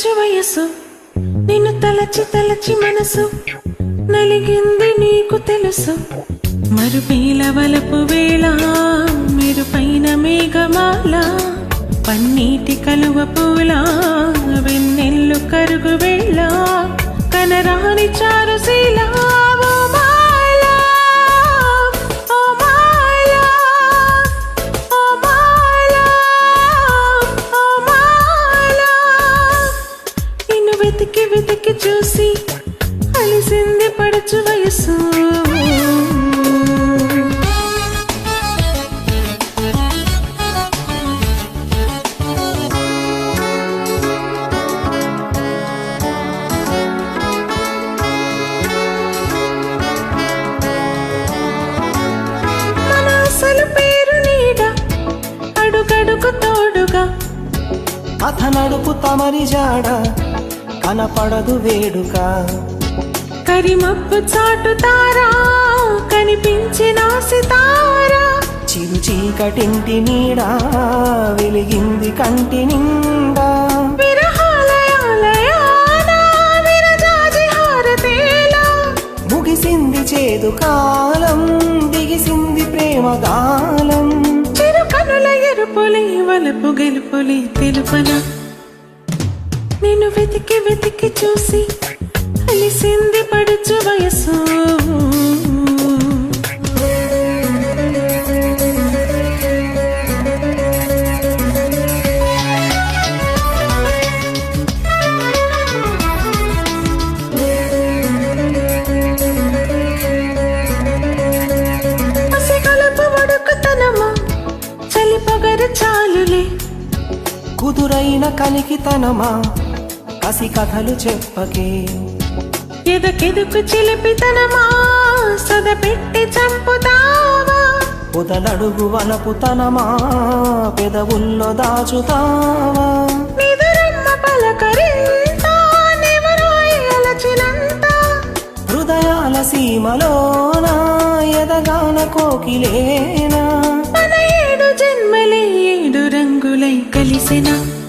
కలిసింది వయసు నిన్ను తలచి తలచి మనసు. నలిగింది నీకు తెలుసు. మరుపేల వలపు వేళ మీరు పైన మేఘమాల. పన్నీటి కలువ పూల వెన్నెల్లు కరుగు వేళ. కనరాని చారుశీలా చూసి అలిసింది పడచు వయసు. మన తోడుగా. అథ తమరి జాడ కనపడదు వేడుక. కరిమప్పు చాటుతారా కనిపించిన సితారా. చిరు చీకటింటి నీడా వెలిగింది కంటి నిండా. ముగిసింది చేదు కాలం దిగిసింది ప్రేమ గాలం. చిరు కనుల ఎరుపులి వలపు గెలుపులి తెలుపన నిన్ను వెతికి వెతికి చూసి అలిసింది పడుచు వయసు చాలులే. కుదురైన కలికితనమా? కసి కథలు చెప్పకే. ఎదకెదుకు చిలిపితనమా? సద పెట్టి చంపుతావా? పొదలడుగు వలపుతనమా? పెదవుల్లో దాచుతావా? నిదురమ్మ పలకరింత హృదయాల సీమలోన? ఎదగాన కోకిలేనా? మన ఏడు జన్మలే ఏడు రంగులై కలిసిన?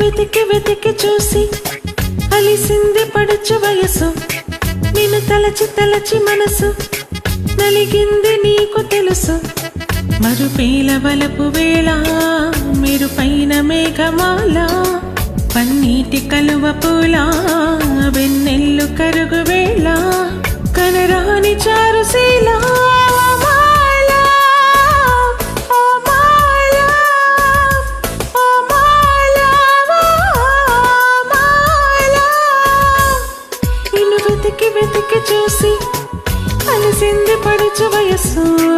వెతికి వెతికి చూసి అలిసింది పడుచు వయసు. నేను తలచి తలచి మనసు నలిగింది నీకు తెలుసు. మరుపేల వలపు వేళ మీరు పైన మేఘమాల పన్నీటి కలువ పూల వెన్నెల్లు కరుగు వేళ కనరాని చారుశీలా చూసి అలసింది పడుచు వయస్సు.